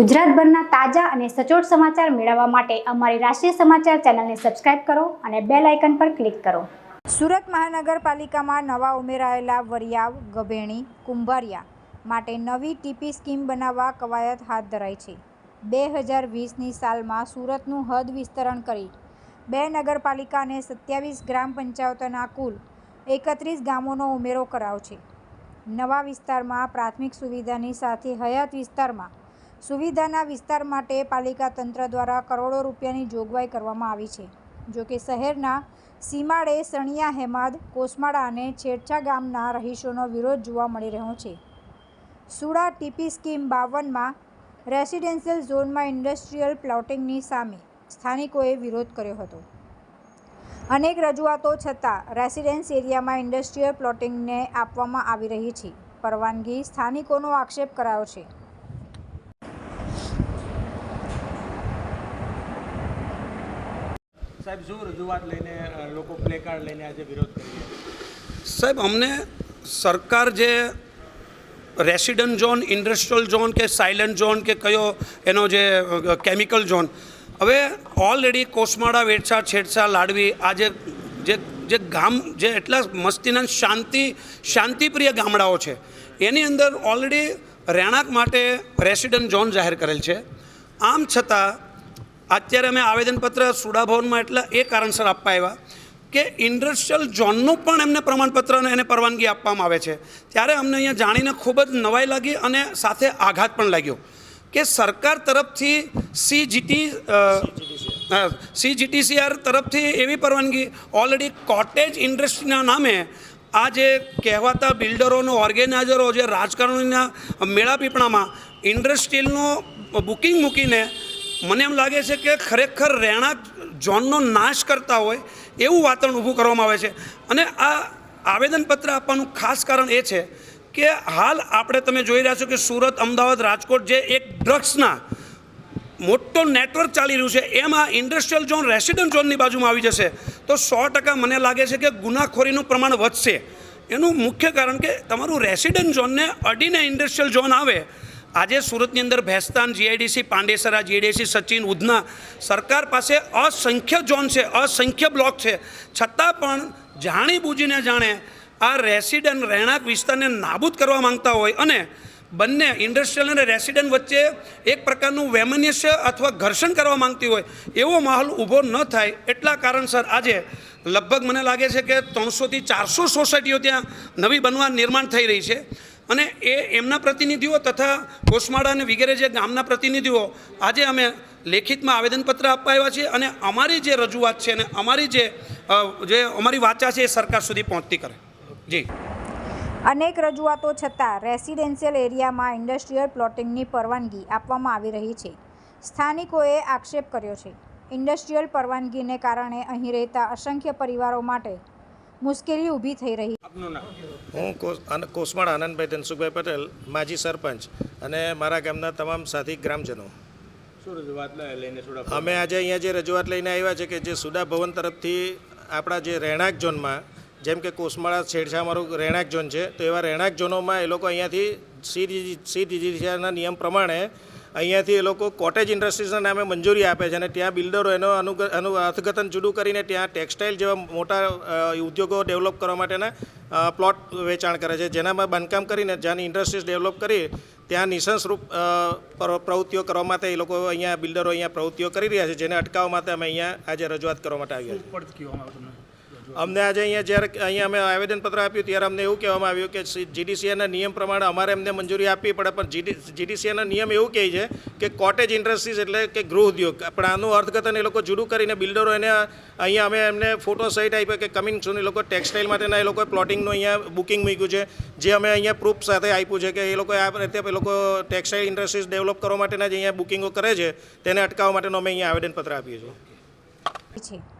ગુજરાતભરના તાજા અને સચોટ સમાચાર મેળવવા માટે અમારી રાષ્ટ્રીય સમાચાર ચેનલને સબસ્ક્રાઇબ કરો અને બેલ આઇકન પર ક્લિક કરો. સુરત મહાનગરપાલિકામાં નવા ઉમેરાયેલા વરિયાવ, ગભેણી, કુંભારિયા માટે નવી ટીપી સ્કીમ બનાવવા કવાયત હાથ ધરાઈ છે. બે હજાર વીસની સાલમાં સુરતનું હદ વિસ્તરણ કરી બે નગરપાલિકા અને સત્યાવીસ ગ્રામ પંચાયતોના કુલ એકત્રીસ ગામોનો ઉમેરો કરાવ છે. નવા વિસ્તારમાં પ્રાથમિક સુવિધાની સાથે હયાત વિસ્તારમાં સુવિધાના વિસ્તાર માટે પાલિકા તંત્ર દ્વારા કરોડો રૂપિયાની જોગવાઈ કરવામાં આવી છે. જોકે શહેરના સીમાડે સણિયા, હેમાદ, કોસમાડા અને છેડછા ગામના રહીશોનો વિરોધ જોવા મળી રહ્યો છે. સુડા ટીપી સ્કીમ બાવનમાં રેસિડેન્શિયલ ઝોનમાં ઇન્ડસ્ટ્રીયલ પ્લોટિંગની સામે સ્થાનિકોએ વિરોધ કર્યો હતો. અનેક રજૂઆતો છતાં રેસિડેન્સ એરિયામાં ઇન્ડસ્ટ્રીયલ પ્લોટિંગને આપવામાં આવી રહી છે. પરવાનગી સ્થાનિકોનો આક્ષેપ કરાયો છે. સાહેબ, શું રજૂઆત લઈને લોકો પ્લે કાર્ડ લઈને આજે વિરોધ કરી સાહેબ, અમને સરકાર જે રેસિડન્ટ ઝોન, ઇન્ડસ્ટ્રીયલ ઝોન કે સાયલન્ટ ઝોન કે કયો એનો જે કેમિકલ ઝોન, હવે ઓલરેડી કોસમાળા વેડછા છેડછા લાડવી, આ જે જે જે ગામ, જે એટલા મસ્તીના શાંતિ, શાંતિપ્રિય ગામડાઓ છે, એની અંદર ઓલરેડી રહેણાંક માટે રેસિડન્ટ ઝોન જાહેર કરેલ છે. આમ છતાં અત્યારે અમે આવેદનપત્ર સુડા ભવનમાં એટલા એ કારણસર આપવા આવ્યા કે ઇન્ડસ્ટ્રીયલ ઝોનનું પણ એમને પ્રમાણપત્ર અને એને પરવાનગી આપવામાં આવે છે. ત્યારે અમને અહીંયા જાણીને ખૂબ જ નવાઈ લાગી અને સાથે આઘાત પણ લાગ્યો કે સરકાર તરફથી સીજીટી સીજીટીસીઆર તરફથી એવી પરવાનગી ઓલરેડી કોટેજ ઇન્ડસ્ટ્રીના નામે આ જે કહેવાતા બિલ્ડરોનો ઓર્ગેનાઇઝરો જે રાજકારણીના મેળાપીપણામાં ઇન્ડસ્ટ્રીયલનું બુકિંગ મૂકીને મને એમ લાગે છે કે ખરેખર રહેણાંક ઝોનનો નાશ કરતા હોય એવું વાતાવરણ ઊભું કરવામાં આવે છે. અને આ આવેદનપત્ર આપવાનું ખાસ કારણ એ છે કે હાલ આપણે તમે જોઈ રહ્યા છો કે સુરત, અમદાવાદ, રાજકોટ જે એક ડ્રગ્સના મોટો નેટવર્ક ચાલી રહ્યું છે, એમાં ઇન્ડસ્ટ્રીયલ ઝોન, રેસિડન્ટ ઝોનની બાજુમાં આવી જશે. તો સો ટકા મને લાગે છે કે ગુનાખોરીનું પ્રમાણ વધશે. એનું મુખ્ય કારણ કે તમારું રેસિડન્ટ ઝોનને અડીને ઇન્ડસ્ટ્રીયલ ઝોન આવે આજે સુરતની અંદર ભેસ્તાન જીઆઈડીસી, પાંડેસરા જીઆઈડીસી, સચિન, ઉધના સરકાર પાસે અસંખ્ય ઝોન છે, અસંખ્ય બ્લોક છે. છતાં પણ જાણી બૂજીને જાણે આ રેસિડન્ટ રહેણાંક વિસ્તારને નાબૂદ કરવા માંગતા હોય અને બંને ઇન્ડસ્ટ્રીયલ અને રેસિડન્ટ વચ્ચે એક પ્રકારનું વેમનસ્ય અથવા ઘર્ષણ કરવા માંગતી હોય એવો માહોલ ઊભો ન થાય એટલા કારણસર આજે લગભગ મને લાગે છે કે ત્રણસોથી ચારસો સોસાયટીઓ ત્યાં નવી બનવા નિર્માણ થઈ રહી છે. અને એ એમના પ્રતિનિધિઓ તથા કોસમાડા અને વગેરે જે ગામના પ્રતિનિધિઓ આજે અમે લેખિતમાં આવેદનપત્ર આપવા આવ્યા છીએ અને અમારી જે રજૂઆત છે અને અમારી જે જે અમારી વાચા છે એ સરકાર સુધી પહોંચતી કરે. જી. અનેક રજૂઆતો છતાં રેસિડેન્શિયલ એરિયામાં ઇન્ડસ્ટ્રીયલ પ્લોટિંગની પરવાનગી આપવામાં આવી રહી છે. સ્થાનિકોએ આક્ષેપ કર્યો છે. ઇન્ડસ્ટ્રીયલ પરવાનગીને કારણે અહીં રહેતા અસંખ્ય પરિવારો માટે મુશ્કેલી ઊભી થઈ રહી હું કોસમાળ આનંદભાઈ ધનસુખભાઈ પટેલ માજી સરપંચ અને મારા ગામના તમામ સાથી ગ્રામજનો અમે આજે અહીંયા જે રજૂઆત લઈને આવ્યા છે કે જે સુડા ભવન તરફથી આપણા જે રહેણાંક ઝોનમાં જેમ કે કોસમાળા છેડછા અમારું રહેણાંક ઝોન છે તો એવા રહેણાંક ઝોનોમાં એ લોકો અહીંયાથી સી સી ડીજીસીઆરના નિયમ પ્રમાણે અહીંયાથી એ લોકો કોટેજ ઇન્ડસ્ટ્રીઝના નામે મંજૂરી આપે છે અને ત્યાં બિલ્ડરો એનો અનુ, અર્થઘટન જુદું કરીને ત્યાં ટેક્સટાઇલ જેવા મોટા ઉદ્યોગો ડેવલપ કરવા માટેના પ્લોટ વેચાણ કરે છે. જેનામાં બાંધકામ કરીને જ્યાંની ઇન્ડસ્ટ્રીઝ ડેવલપ કરી, ત્યાં નિશંસરૂપ પ્રવૃત્તિઓ કરવા માટે એ લોકો અહીંયા બિલ્ડરો અહીંયા પ્રવૃત્તિઓ કરી રહ્યા છે, જેને અટકાવવા માટે અમે અહીંયા આજે રજૂઆત કરવા માટે આવ્યા છીએ. અમને આજે અહીંયા જ્યારે અહીંયા અમે આવેદનપત્ર આપ્યું ત્યારે અમને એવું કહેવામાં આવ્યું કે જીડીસીઆના નિયમ પ્રમાણે અમારે એમને મંજૂરી આપવી પડે, પણ જીડી જીડીસીઆના નિયમ એવું કહે છે કે કોટેજ ઇન્ડસ્ટ્રીઝ એટલે કે ગૃહ ઉદ્યોગ. પણ આનું અર્થઘટન એ લોકો જુદું કરીને બિલ્ડરો એને અહીંયા અમે એમને ફોટો સહિત આપ્યો કે કમિંગ સૂન એ લોકો ટેક્સટાઇલ માટેના એ લોકોએ પ્લોટિંગનું અહીંયા બુકિંગ મૂક્યું છે. જે અમે અહીંયા પ્રૂફ સાથે આપ્યું છે કે એ લોકો આ રીતે એ લોકો ટેક્સટાઇલ ઇન્ડસ્ટ્રીઝ ડેવલપ કરવા માટેના જે અહીંયા બુકિંગો કરે છે, તેને અટકાવવા માટેનો અમે અહીંયા આવેદનપત્ર આપીએ છીએ છે